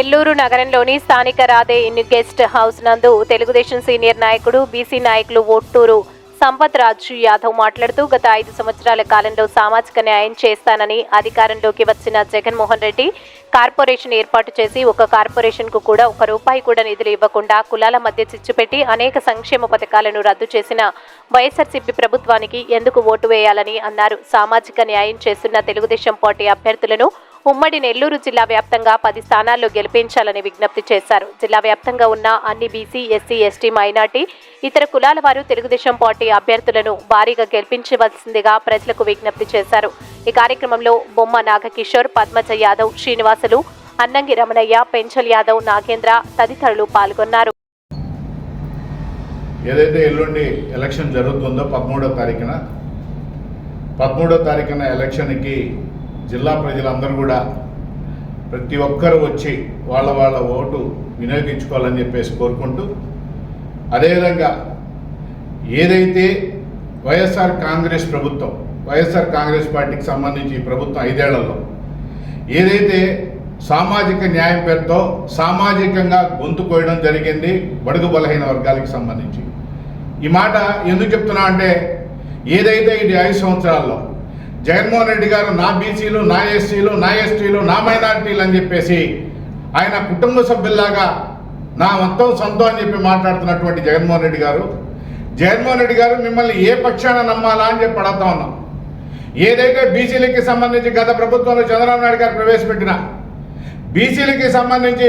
నెల్లూరు నగరంలోని స్థానిక Radhe in guest house నందు తెలుగుదేశం సీనియర్ నాయకుడు బీసీ నాయకులు ఒట్టూరు సంపత్ రాజు యాదవ్ మాట్లాడుతూ గత ఐదు సంవత్సరాల కాలంలో సామాజిక న్యాయం చేస్తానని అధికారంలోకి వచ్చిన జగన్మోహన్ రెడ్డి కార్పొరేషన్ ఏర్పాటు చేసి ఒక కార్పొరేషన్కు కూడా ఒక రూపాయి కూడా నిధులు ఇవ్వకుండా కులాల మధ్య చిచ్చుపెట్టి అనేక సంక్షేమ పథకాలను రద్దు చేసిన వైఎస్ఆర్సీపీ ప్రభుత్వానికి ఎందుకు ఓటు వేయాలని అన్నారు. సామాజిక న్యాయం చేస్తున్న తెలుగుదేశం పార్టీ అభ్యర్థులను ఉమ్మడి నెల్లూరు జిల్లా వ్యాప్తంగా పది స్థానాల్లో గెలిపించాలని విజ్ఞప్తి చేశారు. జిల్లా వ్యాప్తంగా ఉన్న అన్ని బీసీ ఎస్సీ ఎస్టీ మైనార్టీ ఇతర కులాల వారు తెలుగుదేశం పార్టీ అభ్యర్థులను భారీగా గెలిపించవలసిందిగా ప్రజలకు విజ్ఞప్తి చేశారు. ఈ కార్యక్రమంలో బొమ్మ నాగకిషోర్ పద్మజ యాదవ్ శ్రీనివాసులు అన్నంగి రమణయ్య పెంచల్ యాదవ్ నాగేంద్ర తదితరులు పాల్గొన్నారు. ఏదైతే ఎల్లుండి ఎలక్షన్ జరుగుతుందో పదమూడో తారీఖున పదమూడో తారీఖున ఎలక్షన్కి జిల్లా ప్రజలందరూ కూడా ప్రతి ఒక్కరు వచ్చి వాళ్ళ వాళ్ళ ఓటు వినియోగించుకోవాలని చెప్పేసి కోరుకుంటూ అదేవిధంగా ఏదైతే వైఎస్ఆర్ కాంగ్రెస్ ప్రభుత్వం వైఎస్ఆర్ కాంగ్రెస్ పార్టీకి సంబంధించి ప్రభుత్వం ఐదేళ్ళలో ఏదైతే సామాజిక న్యాయం పేరుతో సామాజికంగా గొంతు కోయడం జరిగింది బడుగు బలహీన వర్గాలకు సంబంధించి. ఈ మాట ఎందుకు చెప్తున్నా అంటే ఏదైతే ఇది ఐదు సంవత్సరాల్లో జగన్మోహన్ రెడ్డి గారు నా బీసీలు నా ఎస్సీలు నా ఎస్టీలు నా మైనారిటీలు అని చెప్పేసి ఆయన కుటుంబ సభ్యుల్లాగా నా మొత్తం సొంతం అని చెప్పి మాట్లాడుతున్నటువంటి జగన్మోహన్ రెడ్డి గారు. జగన్మోహన్ రెడ్డి గారు మిమ్మల్ని ఏ పక్షాన నమ్మాలా అని చెప్పి అడుగుతా ఉన్నాం. ఏదైతే బీసీలకి సంబంధించి గత ప్రభుత్వంలో చంద్రబాబు నాయుడు గారు ప్రవేశపెట్టిన బీసీలకి సంబంధించి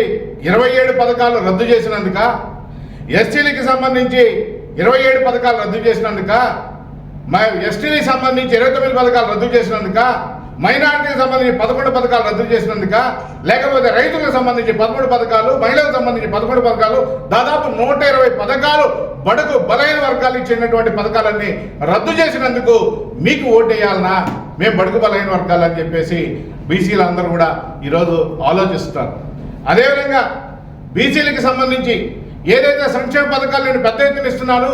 ఇరవై ఏడు పథకాలు రద్దు చేసినందుక ఎస్సీలకి సంబంధించి ఇరవై ఏడు పథకాలు రద్దు చేసినందుక మా ఎస్టీలకు సంబంధించి ఇరవై తొమ్మిది పథకాలు రద్దు చేసినందుక మైనార్టీకి సంబంధించి పదకొండు పథకాలు రద్దు చేసినందుక లేకపోతే రైతులకు సంబంధించి పదమూడు పథకాలు మహిళలకు సంబంధించి పదకొండు పథకాలు దాదాపు నూట ఇరవై పథకాలు బడుగు బలహీన వర్గాలకు చెందినటువంటి పథకాలన్నీ రద్దు చేసినందుకు మీకు ఓటేయాలనా? మేము బడుగు బలైన వర్గాలు అని చెప్పేసి బీసీలు అందరూ కూడా ఈరోజు ఆలోచిస్తారు అదేవిధంగా బీసీలకు సంబంధించి ఏదైతే సంక్షేమ పథకాలు నేను పెద్ద ఎత్తున ఇస్తున్నాను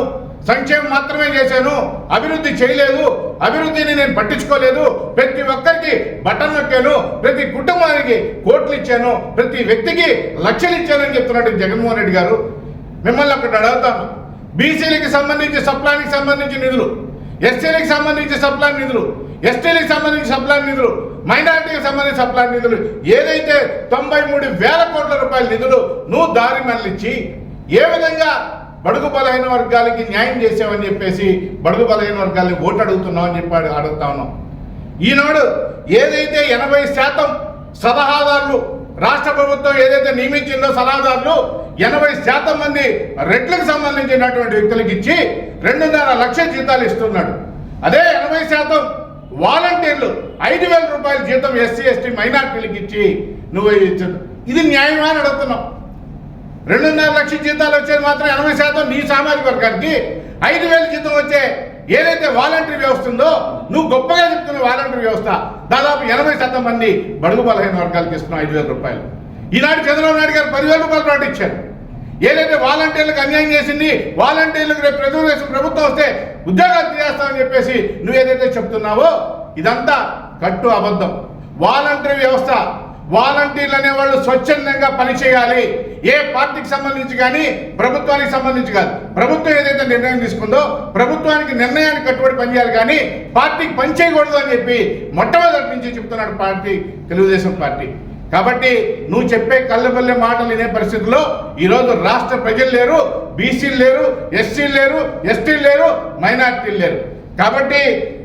సంక్షేమం మాత్రమే చేశాను. అభివృద్ధి చేయలేదు. అభివృద్ధిని నేను పట్టించుకోలేదు. ప్రతి ఒక్కరికి బటన్ నొక్కాను. ప్రతి కుటుంబానికి కోట్లు ఇచ్చాను. ప్రతి వ్యక్తికి లక్షలు ఇచ్చానని చెప్తున్నాడు జగన్మోహన్ రెడ్డి గారు. మిమ్మల్ని ఒకటి అడుగుతాను. బీసీలకు సంబంధించి సప్లానికి సంబంధించి నిధులు. ఎస్సీలకు సంబంధించి సప్లాన్ నిధులు. ఎస్టీలకు సంబంధించి సప్లాన్ నిధులు. మైనారిటీకి సంబంధించి సప్లాన్ నిధులు. ఏదైతే తొంభై మూడు వేల కోట్ల రూపాయల నిధులు నువ్వు దారి మళ్ళించి ఏ విధంగా బడుగు బలహీన వర్గాలకి న్యాయం చేసామని చెప్పేసి బడుగు బలహీన వర్గాలని ఓటు అడుగుతున్నావు అని చెప్పి అడుగుతా ఉన్నాం. ఈనాడు ఏదైతే ఎనభై శాతం సలహాదారులు రాష్ట్ర ప్రభుత్వం ఏదైతే నియమించిందో సలహాదారులు ఎనభై శాతం మంది రెట్లకు సంబంధించినటువంటి వ్యక్తులకు ఇచ్చి రెండున్నర లక్ష జీతాలు ఇస్తున్నాడు. అదే ఎనభై శాతం వాలంటీర్లు ఐదు వేల రూపాయల జీతం ఎస్సీ ఎస్టీ మైనార్టీలకు ఇచ్చి నువ్వు ఇచ్చు ఇది న్యాయమా అని అడుగుతున్నావు రెండున్నర లక్షల జీతాలు వచ్చేది మాత్రం ఎనభై శాతం నీ సామాజిక వర్గానికి. ఐదు వేల జీతం వచ్చే ఏదైతే వాలంటరీ వ్యవస్థ ఉందో నువ్వు గొప్పగా చెప్తున్న వాలంటరీ వ్యవస్థ దాదాపు ఎనభై శాతం మంది బడుగు బలహీన వర్గాలకు ఇస్తున్నావు ఐదు వేల రూపాయలు. ఈనాడు చంద్రబాబు నాయుడు గారు పదివేల రూపాయలు ప్రకటించారు. ఏదైతే వాలంటీర్లకు అన్యాయం చేసింది వాలంటీర్లకు రేపు రిజర్వేషన్ ప్రభుత్వం వస్తే ఉద్యోగాలు తీసేస్తామని చెప్పేసి నువ్వు ఏదైతే చెప్తున్నావో ఇదంతా కట్టు అబద్ధం. వాలంటరీ వ్యవస్థ వాలంటీర్లు అనేవాళ్ళు స్వచ్ఛందంగా పనిచేయాలి. ఏ పార్టీకి సంబంధించి కానీ ప్రభుత్వానికి సంబంధించి కాదు. ప్రభుత్వం ఏదైతే నిర్ణయం తీసుకుందో ప్రభుత్వానికి నిర్ణయానికి కట్టుబడి పనిచేయాలి కానీ పార్టీకి పనిచేయకూడదు అని చెప్పి మొట్టమొదటి నుంచి చెప్తున్నాడు పార్టీ తెలుగుదేశం పార్టీ. కాబట్టి నువ్వు చెప్పే కళ్ళబల్లె మాటలు వినే పరిస్థితుల్లో ఈరోజు రాష్ట్ర ప్రజలు లేరు బీసీలు లేరు ఎస్సీలు లేరు ఎస్టీలు లేరు మైనార్టీలు లేరు. కాబట్టి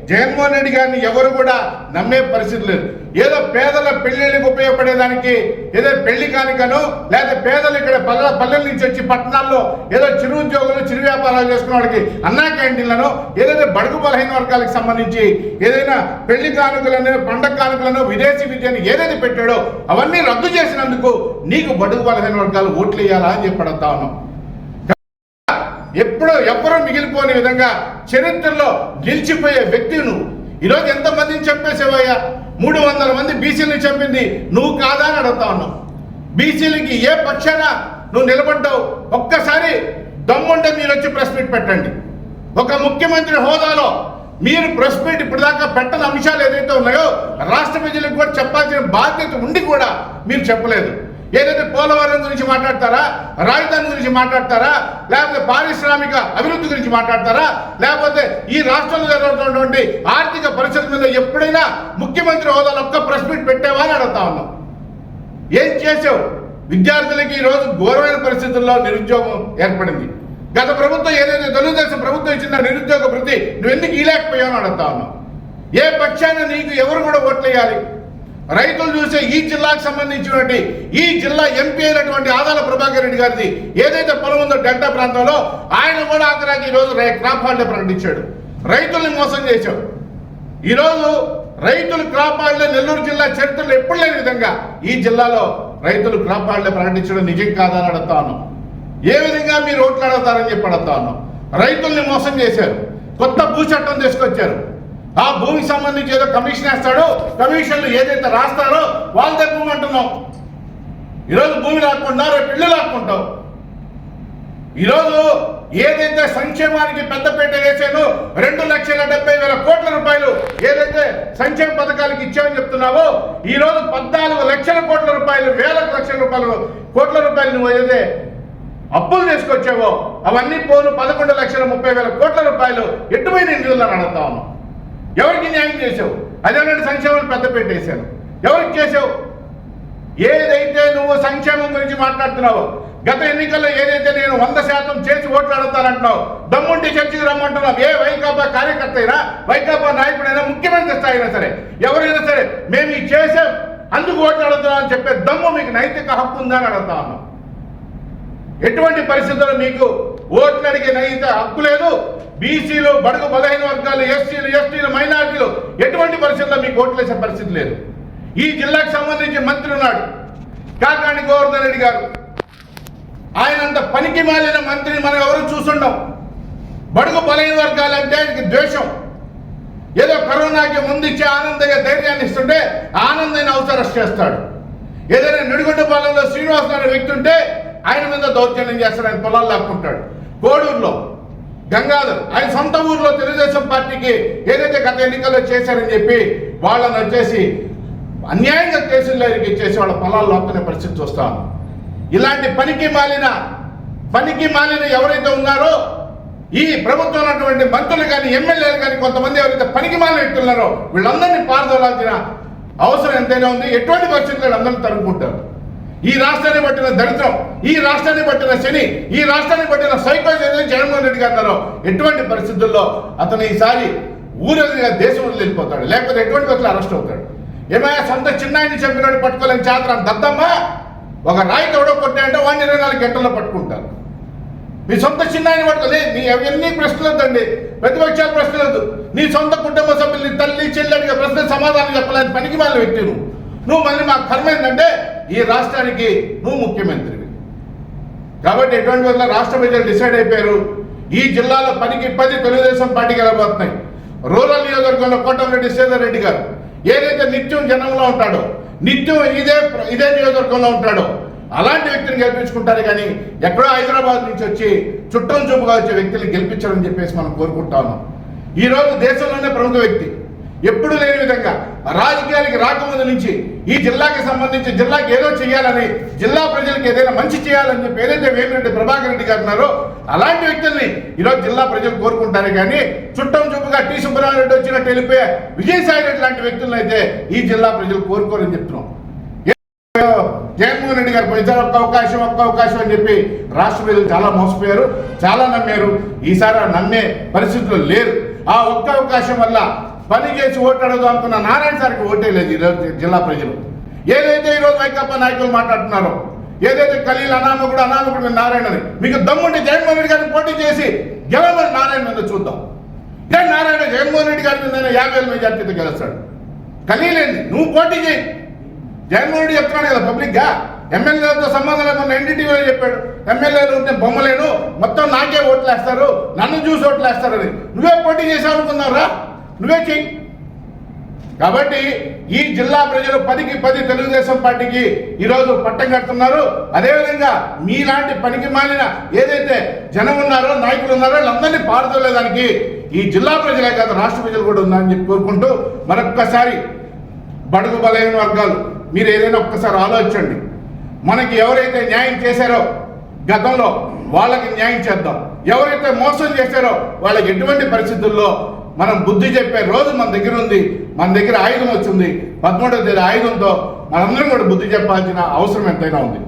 జగన్మోహన్ రెడ్డి గారిని ఎవరు కూడా నమ్మే పరిస్థితి లేదు. ఏదో పేదల పెళ్ళిళ్ళకి ఉపయోగపడేదానికి ఏదో పెళ్ళి కానికను లేదా పేదలు ఇక్కడ పల్లె పల్లెల నుంచి వచ్చి పట్టణాల్లో ఏదో చిరు ఉద్యోగులు చిరు వ్యాపారాలు చేసుకున్న వాళ్ళకి అన్నా క్యాంటీన్లను ఏదైతే బడుగు బలహీన వర్గాలకు సంబంధించి ఏదైనా పెళ్ళి కానుకలను పండగ కానుకలను విదేశీ విద్యను ఏదైతే పెట్టాడో అవన్నీ రద్దు చేసినందుకు నీకు బడుగు బలహీన వర్గాలు ఓట్లు వేయాలా అని చెప్పి అడుగుతా ఉన్నాం. ఎప్పుడో ఎవ్వరూ మిగిలిపోని విధంగా చరిత్రలో నిలిచిపోయే వ్యక్తి నువ్వు. ఈరోజు ఎంతమందిని చంపేసేవయ్యా? మూడు వందల మంది బీసీలు చెప్పింది నువ్వు కాదా అని అడుగుతా ఉన్నావు. బీసీలకి ఏ పక్షాన నువ్వు నిలబడ్డావు? ఒక్కసారి దమ్ముంటే మీరు వచ్చి ప్రెస్ మీట్ పెట్టండి. ఒక ముఖ్యమంత్రి హోదాలో మీరు ప్రెస్ మీట్ ఇప్పటిదాకా పెట్టని అంశాలు ఏదైతే ఉన్నాయో రాష్ట్ర ప్రజలకు కూడా చెప్పాల్సిన బాధ్యత ఉండి కూడా మీరు చెప్పలేదు. ఏదైతే పోలవరం గురించి మాట్లాడతారా రాజధాని గురించి మాట్లాడతారా లేకపోతే పారిశ్రామిక అభివృద్ధి గురించి మాట్లాడతారా లేకపోతే ఈ రాష్ట్రంలో జరుగుతున్నటువంటి ఆర్థిక పరిస్థితి మీద ఎప్పుడైనా ముఖ్యమంత్రి హోదాలో ఒక్క ప్రెస్ మీట్ పెట్టావా అని అడుగుతా ఉన్నాం. ఏం చేసావు? విద్యార్థులకి ఈరోజు ఘోరమైన పరిస్థితుల్లో నిరుద్యోగం ఏర్పడింది. గత ప్రభుత్వం ఏదైతే తెలుగుదేశం ప్రభుత్వం ఇచ్చిన నిరుద్యోగ వృత్తి నువ్వు ఎందుకు ఇలేకపోయావు అని అడుగుతా ఉన్నావు ఏ పక్షాన నీకు ఎవరు కూడా ఓట్లేయాలి? రైతులు చూసే ఈ జిల్లాకు సంబంధించినటువంటి ఈ జిల్లా ఎంపీ అయినటువంటి ఆదాల ప్రభాకర్ రెడ్డి గారిది ఏదైతే పొలం ఉందో డెల్టా ప్రాంతంలో ఆయన కూడా ఆఖరాకి ఈరోజు క్రాప్ హాలిడే ప్రకటించాడు. రైతుల్ని మోసం చేశాడు. ఈరోజు రైతులు క్రాప్ హాలిడే నెల్లూరు జిల్లా చరిత్రలో ఎప్పుడు లేని విధంగా ఈ జిల్లాలో రైతులు క్రాప్ హాలిడే ప్రకటించడం నిజం కాదని అడుగుతా ఉన్నాం. ఏ విధంగా మీరు ఓట్లు అడుగుతారని చెప్పి అడుగుతా ఉన్నాం. రైతుల్ని మోసం చేశారు. కొత్త భూ చట్టం తీసుకొచ్చారు. ఆ భూమికి సంబంధించి ఏదో కమిషన్ వేస్తాడో కమిషన్లు ఏదైతే రాస్తారో వాళ్ళు తెప్పమంటున్నాం ఈరోజు భూమి లాక్కుండా రేపు ఇల్లు లాక్కుంటావు. ఈరోజు ఏదైతే సంక్షేమానికి పెద్దపేట వేసానో రెండు లక్షల డెబ్బై వేల కోట్ల రూపాయలు ఏదైతే సంక్షేమ పథకాలకు ఇచ్చామని చెప్తున్నావో ఈరోజు పద్నాలుగు లక్షల కోట్ల రూపాయలు వేల లక్షల రూపాయలు కోట్ల రూపాయలు నువ్వు ఏదైతే అప్పులు తీసుకొచ్చావో అవన్నీ పోను పదకొండు లక్షల ముప్పై వేల కోట్ల రూపాయలు ఎటువైన నిధులను అడుగుతా ఉన్నావు ఎవరికి న్యాయం చేసావు అదేనంటే సంక్షేమం పెద్ద పెట్టేశాను. ఎవరికి చేసావు ఏదైతే నువ్వు సంక్షేమం గురించి మాట్లాడుతున్నావో గత ఎన్నికల్లో ఏదైతే నేను వంద శాతం చేసి ఓట్లు అడుగుతానంటున్నావు దమ్ముంటి చర్చకి రమ్మంటున్నావు. ఏ వైకాపా కార్యకర్త అయినా వైకాపా నాయకుడైనా ముఖ్యమంత్రి స్థాయి అయినా సరే ఎవరైనా సరే మేము ఇది చేసాం అందుకు ఓట్లు అడుగుతున్నాం అని చెప్పే దమ్ము మీకు నైతిక హక్కు ఉందా అని అడుగుతా ఉన్నాం. ఎటువంటి పరిస్థితుల్లో మీకు ఓట్లు అడిగే నైతే హక్కు లేదు. బీసీలు బడుగు బలహీన వర్గాలు ఎస్సీలు ఎస్టీలు మైనారిటీలు ఎటువంటి పరిస్థితుల్లో మీకు ఓట్లు వేసే పరిస్థితి లేదు. ఈ జిల్లాకు సంబంధించి మంత్రి ఉన్నాడు. కాకాణి గోవర్ధన్ రెడ్డి గారు. ఆయన అంత పనికి మాలిన మంత్రిని మనం ఎవరు చూసుండం బడుగు బలహీన వర్గాలంటే ఆయనకి ద్వేషం. ఏదో కరోనాకి ముందు ఇచ్చే ఆనందయ్య ధైర్యాన్ని ఇస్తుంటే ఆనందయ్యని అవసరం చేస్తాడు. ఏదైనా నిడిగొండ పాలనలో శ్రీనివాస్ అనే వ్యక్తి ఉంటే ఆయన మీద దౌర్జన్యం చేస్తాడు ఆయన పొలాలు లాక్కుంటాడు. కోడూరులో గంగాధర్ ఆయన సొంత ఊర్లో తెలుగుదేశం పార్టీకి ఏదైతే గత ఎన్నికల్లో చేశారని చెప్పి వాళ్ళని వచ్చేసి అన్యాయంగా కేసుల్లో చేసి వాళ్ళ పొలాలు లాక్కునే పరిస్థితి చూస్తాను ఇలాంటి పనికి మాలిన పనికి మాలిన ఎవరైతే ఉన్నారో ఈ ప్రభుత్వం ఉన్నటువంటి మంత్రులు కానీ ఎమ్మెల్యేలు కానీ కొంతమంది ఎవరైతే పనికి మాలిన వ్యక్తులు ఉన్నారో వీళ్ళందరినీ పారదోలాల్సిన అవసరం ఎంతైనా ఉంది. ఎటువంటి పరిస్థితులు వీళ్ళందరినీ తరుముకుంటారు? ఈ రాష్ట్రాన్ని పట్టిన దరిద్రం ఈ రాష్ట్రాన్ని పట్టిన శని ఈ రాష్ట్రాన్ని పట్టిన సైకో ఏదైనా జగన్మోహన్ రెడ్డి గారు ఎటువంటి పరిస్థితుల్లో అతను ఈసారి ఊరదిగా దేశం వెళ్ళిపోతాడు లేకపోతే ఎటువంటి వ్యక్తులు అరెస్ట్ అవుతాడు? ఏమైనా సొంత చిన్నాయిని చంపినాడు పట్టుకోలేని చేతన దద్దమ్మ? ఒక రాయి ఎవడో కొట్టాయంటే వాడిని ఇరవై నాలుగు గంటల్లో పట్టుకుంటారు. మీ సొంత చిన్నాయిని పట్టుకోలే నీ అవన్నీ ప్రశ్నలు ప్రతిపక్షాలు ప్రతిపక్షాల నీ సొంత కుటుంబ సభ్యులు నీ తల్లి చెల్లి ప్రశ్న సమాధానం చెప్పలేని పనికి మళ్ళీ వ్యక్తి నువ్వు నువ్వు మళ్ళీ మా కర్మ ఏంటంటే ఈ రాష్ట్రానికి నువ్వు ముఖ్యమంత్రివి కాబట్టి ఎటువంటి వల్ల రాష్ట్ర ప్రజలు డిసైడ్ అయిపోయారు? ఈ జిల్లాలో పనికి పది తెలుగుదేశం పార్టీకి వెళ్ళబోతున్నాయి రూరల్ నియోజకవర్గంలో కోటమిరెడ్డి శ్రీధర్ రెడ్డి గారు ఏదైతే నిత్యం జనంలో ఉంటాడో నిత్యం ఇదే ఇదే నియోజకవర్గంలో ఉంటాడో అలాంటి వ్యక్తిని గెలిపించుకుంటారు కానీ ఎక్కడో హైదరాబాద్ నుంచి వచ్చి చుట్టం చూపుగా వచ్చే వ్యక్తిని గెలిపించాలని చెప్పేసి మనం కోరుకుంటా ఉన్నాం. ఈ రోజు దేశంలోనే ప్రముఖ వ్యక్తి ఎప్పుడు లేని విధంగా రాజకీయాలకి రాకముందు నుంచి ఈ జిల్లాకి సంబంధించి జిల్లాకి ఏదో చేయాలని జిల్లా ప్రజలకు ఏదైనా మంచి చేయాలని చెప్పి ఏదైతే వేమిరెడ్డి ప్రభాకర్ రెడ్డి గారు ఉన్నారో అలాంటి వ్యక్తుల్ని ఈరోజు జిల్లా ప్రజలు కోరుకుంటారు. కానీ చుట్టం చూపుగా టి సుబ్రహ్మణ్యరెడ్డి వచ్చినట్టు వెళ్ళిపోయే విజయసాయి రెడ్డి లాంటి వ్యక్తులను అయితే ఈ జిల్లా ప్రజలు కోరుకోరని చెప్తున్నాం. జగన్మోహన్ రెడ్డి గారు పోయినసారి ఒక్క అవకాశం ఒక్క అవకాశం అని చెప్పి రాష్ట్ర ప్రజలు చాలా మోసపోయారు చాలా నమ్మారు. ఈసారి నమ్మే పరిస్థితులు లేరు. ఆ ఒక్క అవకాశం వల్ల పని చేసి ఓటాడదు అనుకున్న నారాయణ సార్కి ఓటే లేదు ఈరోజు జిల్లా ప్రజలు. ఏదైతే ఈరోజు వైకాపా నాయకులు మాట్లాడుతున్నారో ఏదైతే ఖలీల్ అనామకుడు అనామకుడు మీద నారాయణని మీకు దమ్ముంటే జగన్మోహన్ రెడ్డి గారిని పోటీ చేసి గెలవని నారాయణ మీద చూద్దాం. ఇదే నారాయణ జగన్మోహన్ రెడ్డి గారి మీద యాభై వేల మెజార్టీతో గెలుస్తాడు. ఖలీలేంది నువ్వు పోటీ చేయి. జగన్మోహన్ రెడ్డి చెప్తున్నాడు కదా పబ్లిక్గా? ఎమ్మెల్యేలతో సంబంధం లేకుండా ఎన్డీటీవీలో చెప్పాడు. ఎమ్మెల్యేలు ఉంటే బొమ్మలేను మొత్తం నాకే ఓట్లు వేస్తారు నన్ను చూసి ఓట్లు వేస్తారని నువ్వే పోటీ చేసావు అనుకున్నావురా నువ్వే చెయ్యి. కాబట్టి ఈ జిల్లా ప్రజలు పదికి పది తెలుగుదేశం పార్టీకి ఈరోజు పట్టం కడుతున్నారు. అదేవిధంగా మీలాంటి పనికి మాలిన ఏదైతే జనం ఉన్నారో నాయకులు ఉన్నారో వాళ్ళందరినీ పారుతోలేదానికి ఈ జిల్లా ప్రజలే కాదు రాష్ట్ర ప్రజలు కూడా ఉన్నారని చెప్పి కోరుకుంటూ మరొక్కసారి బడుగు బలైన వర్గాలు మీరు ఏదైనా ఒక్కసారి ఆలోచించండి. మనకి ఎవరైతే న్యాయం చేశారో గతంలో వాళ్ళకి న్యాయం చేద్దాం. ఎవరైతే మోసం చేశారో వాళ్ళకి ఎటువంటి పరిస్థితుల్లో మనం బుద్ధి చెప్పే రోజు మన దగ్గర ఉంది మన దగ్గర ఆయుధం వచ్చింది. పదమూడవ తేదీ ఆయుధంతో మనందరం కూడా బుద్ధి చెప్పాల్సిన అవసరం ఎంతైనా ఉంది.